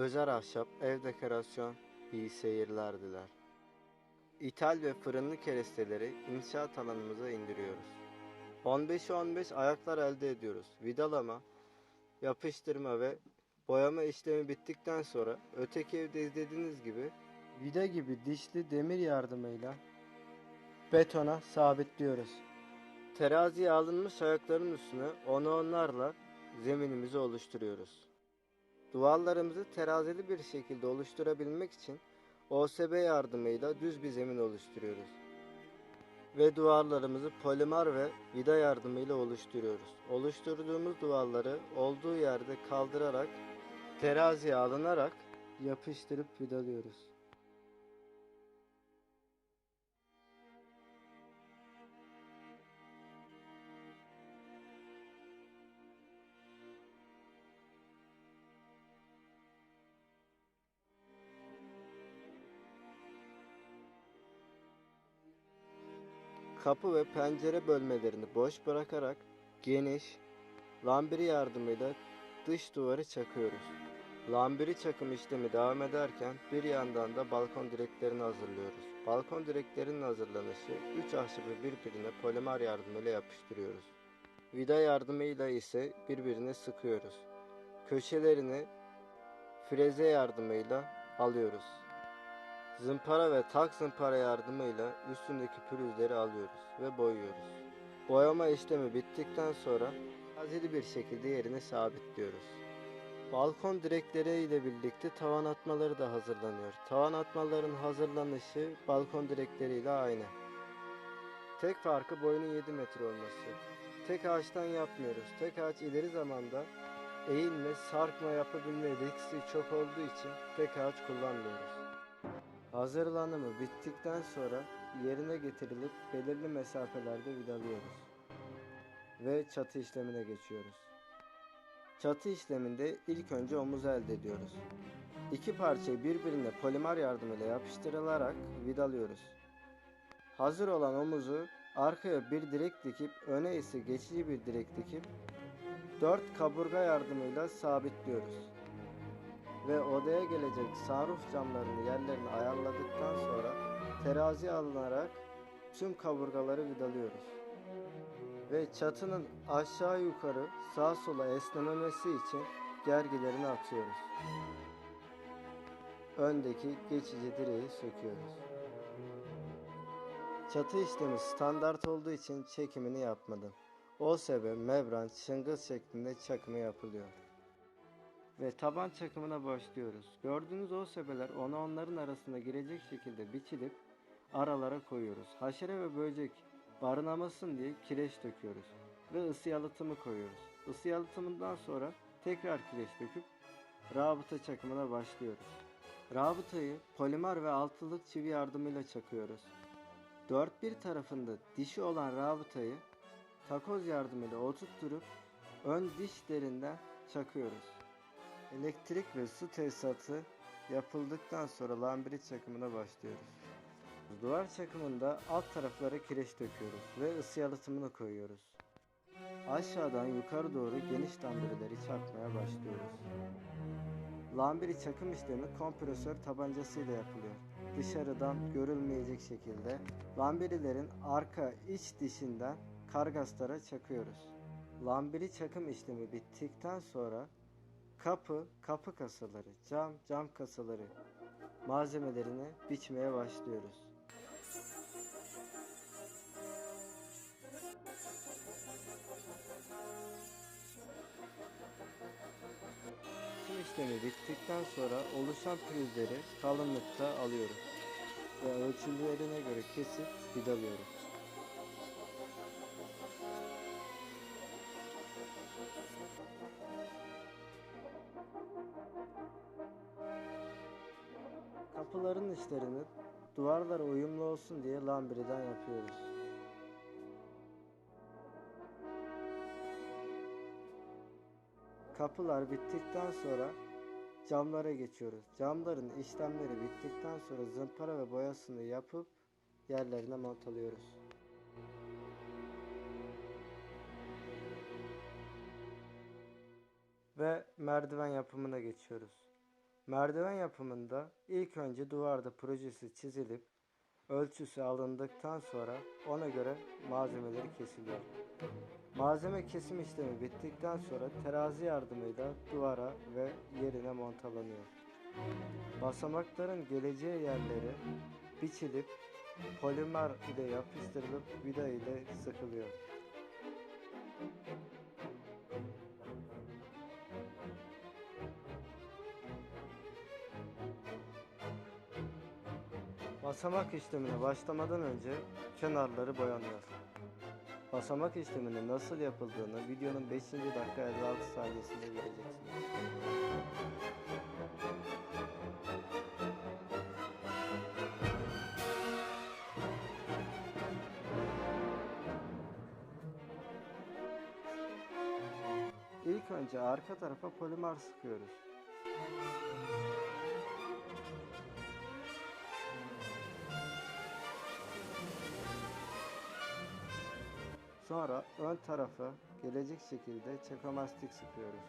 Özer Ahşap Ev Dekorasyon iyi seyirler diler. İthal ve fırınlı keresteleri inşaat alanımıza indiriyoruz. 15'e 15 ayaklar elde ediyoruz. Vidalama, yapıştırma ve boyama işlemi bittikten sonra öteki evde izlediğiniz gibi vida gibi dişli demir yardımıyla betona sabitliyoruz. Teraziye alınmış ayakların üstüne onu onlarla zeminimizi oluşturuyoruz. Duvarlarımızı terazili bir şekilde oluşturabilmek için OSB yardımıyla düz bir zemin oluşturuyoruz. Ve duvarlarımızı polimer ve vida yardımıyla oluşturuyoruz. Oluşturduğumuz duvarları olduğu yerde kaldırarak teraziye alınarak yapıştırıp vidalıyoruz. Kapı ve pencere bölmelerini boş bırakarak geniş lambiri yardımıyla dış duvarı çakıyoruz. Lambiri çakım işlemi devam ederken bir yandan da balkon direklerini hazırlıyoruz. Balkon direklerinin hazırlanışı 3 ahşabı birbirine polimer yardımıyla yapıştırıyoruz. Vida yardımıyla ise birbirine sıkıyoruz. Köşelerini freze yardımıyla alıyoruz. Zımpara ve tak zımpara yardımıyla üstündeki pürüzleri alıyoruz ve boyuyoruz. Boyama işlemi bittikten sonra azili bir şekilde yerine sabitliyoruz. Balkon direkleri ile birlikte tavan atmaları da hazırlanıyor. Tavan atmaların hazırlanışı balkon direkleriyle aynı. Tek farkı boyunun 7 metre olması. Tek ağaçtan yapmıyoruz. Tek ağaç ileri zamanda eğilme, sarkma yapabilme riski çok olduğu için tek ağaç kullanmıyoruz. Hazırlanımı bittikten sonra yerine getirilip belirli mesafelerde vidalıyoruz. Ve çatı işlemine geçiyoruz. Çatı işleminde ilk önce omuz elde ediyoruz. İki parçayı birbirine polimer yardımıyla yapıştırılarak vidalıyoruz. Hazır olan omuzu arkaya bir direk dikip öne ise geçici bir direk dikip dört kaburga yardımıyla sabitliyoruz ve odaya gelecek sunroof camlarını yerlerini ayarladıktan sonra terazi alınarak tüm kaburgaları vidalıyoruz. Ve çatının aşağı yukarı sağa sola esnememesi için gergilerini atıyoruz. Öndeki geçici direği söküyoruz. Çatı işlemi standart olduğu için çekimini yapmadım. OSB, membran, çıngıl şeklinde çakımı yapılıyor ve taban çakımına başlıyoruz. Gördüğünüz o sebeler ona onların arasında girecek şekilde biçilip aralara koyuyoruz. Haşere ve böcek barınamasın diye kireç döküyoruz ve ısı yalıtımı koyuyoruz. Isı yalıtımından sonra tekrar kireç döküp rabıta çakımına başlıyoruz. Rabıtayı polimer ve altılık çivi yardımıyla çakıyoruz. Dört bir tarafında dişi olan rabıtayı takoz yardımıyla oturtturup ön dişlerinden çakıyoruz. Elektrik ve su tesisatı yapıldıktan sonra lambiri çakımına başlıyoruz. Duvar çakımında alt taraflara kireç döküyoruz ve ısı yalıtımını koyuyoruz. Aşağıdan yukarı doğru geniş lambirileri çakmaya başlıyoruz. Lambiri çakım işlemi kompresör tabancasıyla yapılıyor. Dışarıdan görülmeyecek şekilde lambirilerin arka iç dişinden kargastara çakıyoruz. Lambiri çakım işlemi bittikten sonra kapı, kapı kasaları, cam, cam kasaları malzemelerini biçmeye başlıyoruz. Biçim işlemi bittikten sonra oluşan pürüzleri kalınlıkta alıyoruz ve ölçülerine göre kesip vidalıyoruz. Kapıların içlerini duvarlara uyumlu olsun diye lambiriden yapıyoruz. Kapılar bittikten sonra camlara geçiyoruz. Camların işlemleri bittikten sonra zımpara ve boyasını yapıp yerlerine montalıyoruz. Ve merdiven yapımına geçiyoruz. Merdiven yapımında ilk önce duvarda projesi çizilip ölçüsü alındıktan sonra ona göre malzemeleri kesiliyor. Malzeme kesim işlemi bittikten sonra terazi yardımıyla duvara ve yerine montalanıyor. Basamakların geleceği yerleri biçilip polimer ile yapıştırılıp vida ile sıkılıyor. Basamak işlemine başlamadan önce kenarları boyanıyor. Basamak işleminin nasıl yapıldığını videonun 5. dakika 56 saniyesinde göreceksiniz. İlk önce arka tarafa polimer sıkıyoruz. Sonra ön tarafa gelecek şekilde çakomastik sıkıyoruz.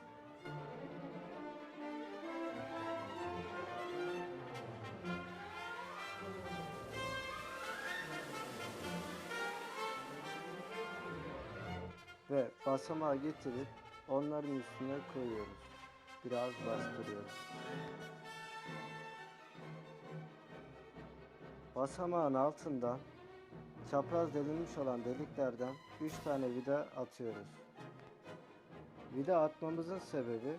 Ve basamağı getirip onların üstüne koyuyoruz. Biraz bastırıyoruz. Basamağın altından çapraz delinmiş olan deliklerden 3 tane vida atıyoruz. Vida atmamızın sebebi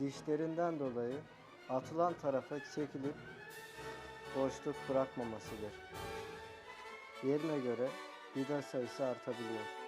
dişlerinden dolayı atılan tarafa çekilip boşluk bırakmamasıdır. Yerine göre vida sayısı artabiliyor.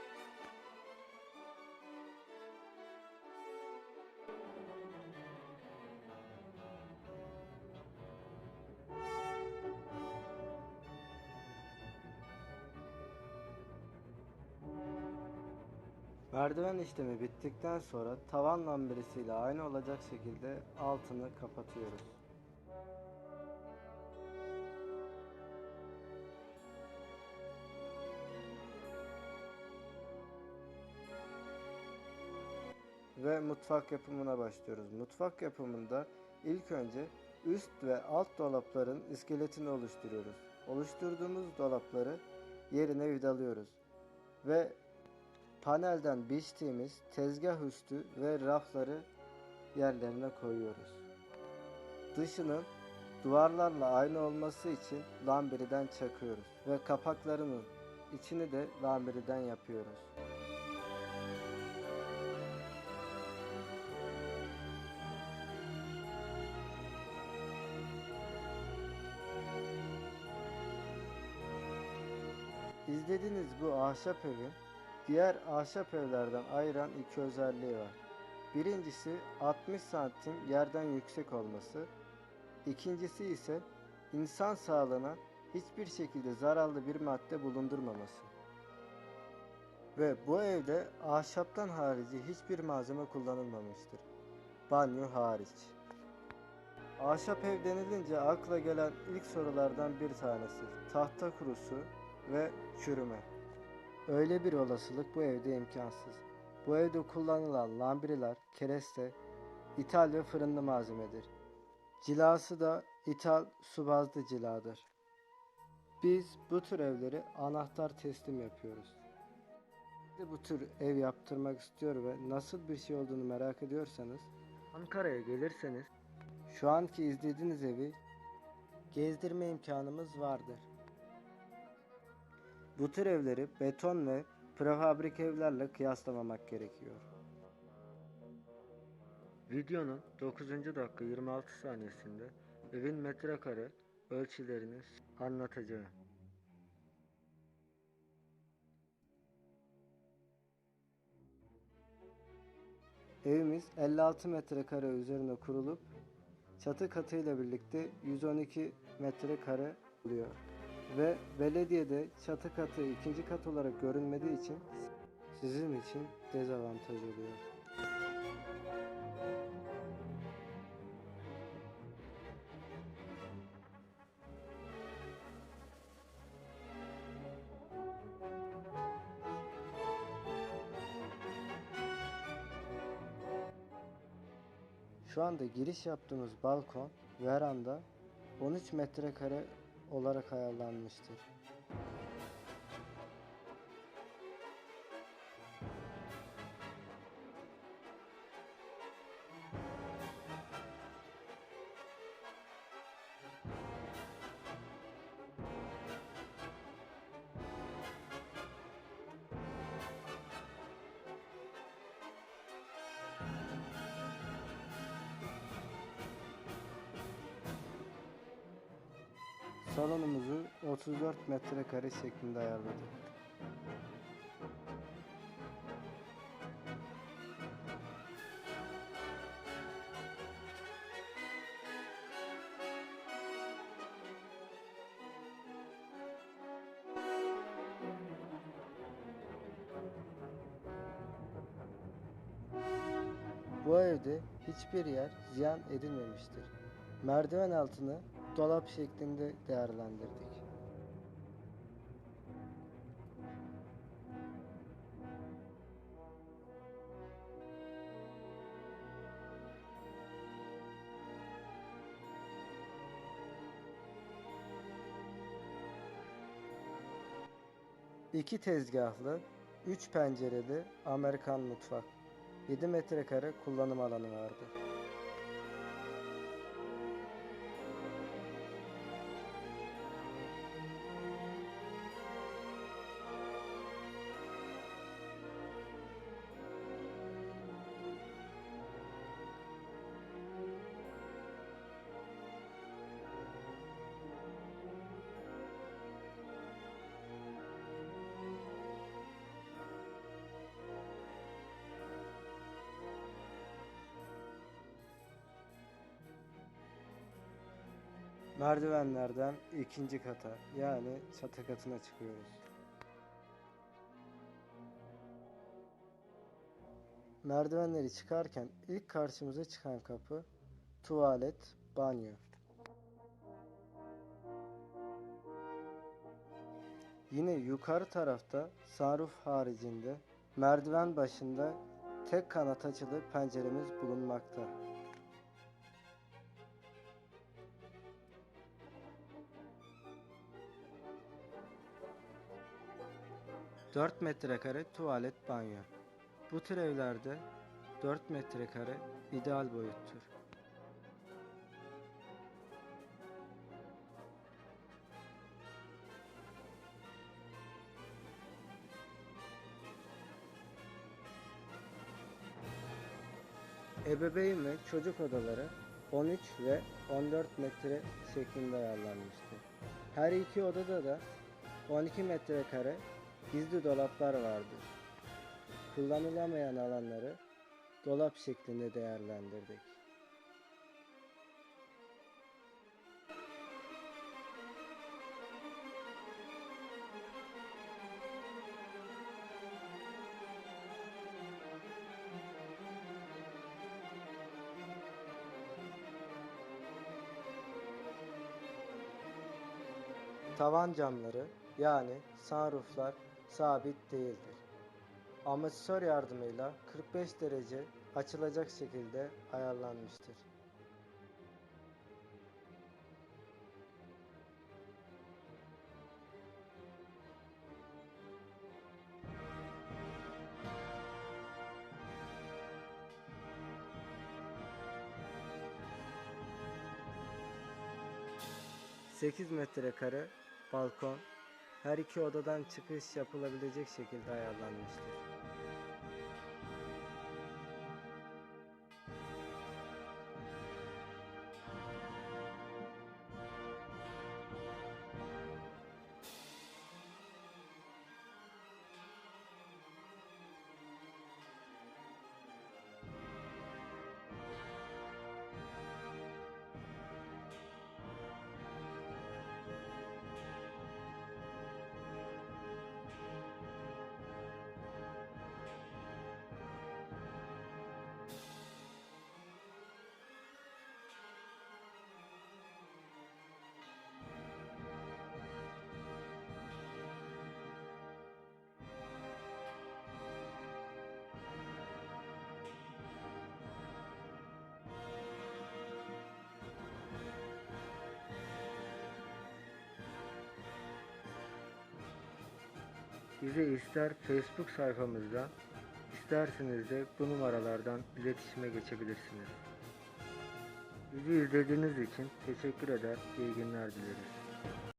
Merdiven işlemi bittikten sonra tavan lambirisiyle aynı olacak şekilde altını kapatıyoruz. Ve mutfak yapımına başlıyoruz. Mutfak yapımında ilk önce üst ve alt dolapların iskeletini oluşturuyoruz. Oluşturduğumuz dolapları yerine vidalıyoruz. Ve panelden biçtiğimiz tezgah üstü ve rafları yerlerine koyuyoruz. Dışının duvarlarla aynı olması için lambiriden çakıyoruz ve kapaklarının içini de lambiriden yapıyoruz. İzlediğiniz bu ahşap evin diğer ahşap evlerden ayıran iki özelliği var. Birincisi 60 santim yerden yüksek olması. İkincisi ise insan sağlığına hiçbir şekilde zararlı bir madde bulundurmaması. Ve bu evde ahşaptan harici hiçbir malzeme kullanılmamıştır. Banyo hariç. Ahşap ev denilince akla gelen ilk sorulardan bir tanesi tahta kurusu ve çürüme. Öyle bir olasılık bu evde imkansız. Bu evde kullanılan lambriler, kereste, ithal ve fırınlı malzemedir. Cilası da ithal su bazlı ciladır. Biz bu tür evleri anahtar teslim yapıyoruz. De bu tür ev yaptırmak istiyor ve nasıl bir şey olduğunu merak ediyorsanız Ankara'ya gelirseniz şu anki izlediğiniz evi gezdirme imkanımız vardır. Bu tür evleri beton ve prefabrik evlerle kıyaslamamak gerekiyor. Videonun 9. dakika 26 saniyesinde evin metrekare ölçülerini anlatacağım. Evimiz 56 metrekare üzerine kurulup çatı katıyla birlikte 112 metrekare oluyor. Belediyede çatı katı ikinci kat olarak görünmediği için sizin için dezavantaj oluyor. Şu anda giriş yaptığımız balkon, veranda 13 metrekare olarak ayarlanmıştır. Salonumuzu 34 metrekare şeklinde ayarladık. Bu evde hiçbir yer ziyan edilmemiştir. Merdiven altını dolap şeklinde değerlendirdik. İki tezgahlı, üç pencereli Amerikan mutfak. 7 metrekare kullanım alanı vardı. Merdivenlerden ikinci kata yani çatı katına çıkıyoruz. Merdivenleri çıkarken ilk karşımıza çıkan kapı tuvalet, banyo. Yine yukarı tarafta sunroof haricinde merdiven başında tek kanat açılı penceremiz bulunmakta. 4 metrekare tuvalet banyo. Bu tür evlerde 4 metrekare ideal boyuttur. Ebeveyn ve çocuk odaları 13 ve 14 metre şeklinde ayarlanmıştır. Her iki odada da 12 metrekare gizli dolaplar vardır. Kullanılamayan alanları dolap şeklinde değerlendirdik. Tavan camları yani sunrooflar sabit değildir. Amortisör yardımıyla 45 derece açılacak şekilde ayarlanmıştır. Sekiz metrekare balkon her iki odadan çıkış yapılabilecek şekilde ayarlanmıştır. Bizi ister Facebook sayfamızdan, isterseniz de bu numaralardan iletişime geçebilirsiniz. Bizi izlediğiniz için teşekkür eder, iyi günler dileriz.